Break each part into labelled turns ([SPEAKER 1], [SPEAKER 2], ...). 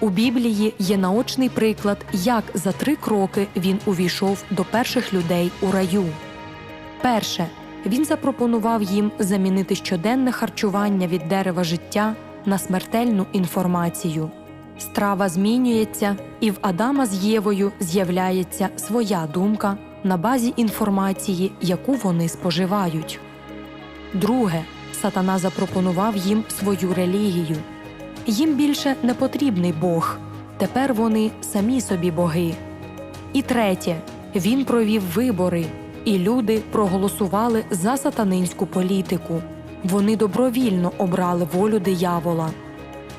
[SPEAKER 1] У Біблії є наочний приклад, як за три кроки він увійшов до перших людей у раю. Перше, він запропонував їм замінити щоденне харчування від дерева життя на смертельну інформацію. Страва змінюється, і в Адама з Євою з'являється своя думка на базі інформації, яку вони споживають. Друге, сатана запропонував їм свою релігію. Їм більше не потрібний Бог. Тепер вони самі собі боги. І третє, він провів вибори, і люди проголосували за сатанинську політику. Вони добровільно обрали волю диявола.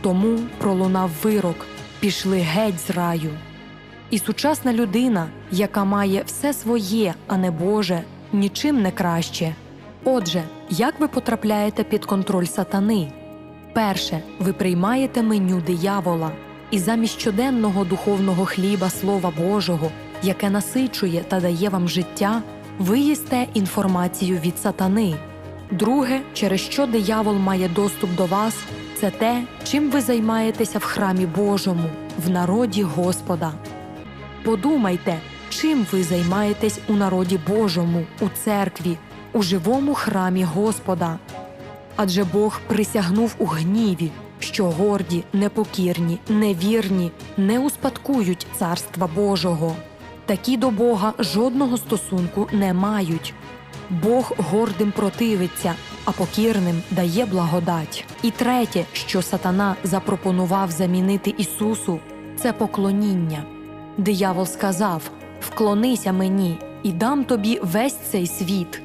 [SPEAKER 1] Тому пролунав вирок пішли геть з раю. І сучасна людина, яка має все своє, а не Боже, нічим не краще. Отже, як ви потрапляєте під контроль сатани? Перше, ви приймаєте меню диявола, і замість щоденного духовного хліба Слова Божого, яке насичує та дає вам життя, ви їсте інформацію від сатани. Друге, через що диявол має доступ до вас, це те, чим ви займаєтеся в храмі Божому, в народі Господа. Подумайте, чим ви займаєтесь у народі Божому, у церкві, у живому храмі Господа. Адже Бог присягнув у гніві, що горді, непокірні, невірні не успадкують царства Божого. Такі до Бога жодного стосунку не мають. Бог гордим противиться, а покірним дає благодать. І третє, що сатана запропонував замінити Ісусу, це поклоніння. Диявол сказав: Вклонися мені і дам тобі весь цей світ.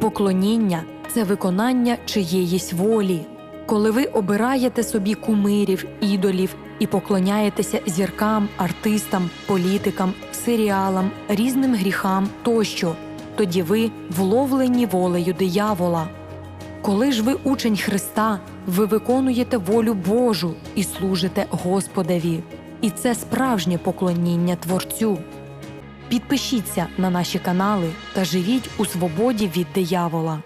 [SPEAKER 1] Поклоніння це виконання чиєїсь волі. Коли ви обираєте собі кумирів, ідолів і поклоняєтеся зіркам, артистам, політикам, серіалам, різним гріхам тощо, тоді ви вловлені волею диявола. Коли ж ви учень Христа, ви виконуєте волю Божу і служите Господеві. І це справжнє поклоніння Творцю. Підпишіться на наші канали та живіть у свободі від диявола.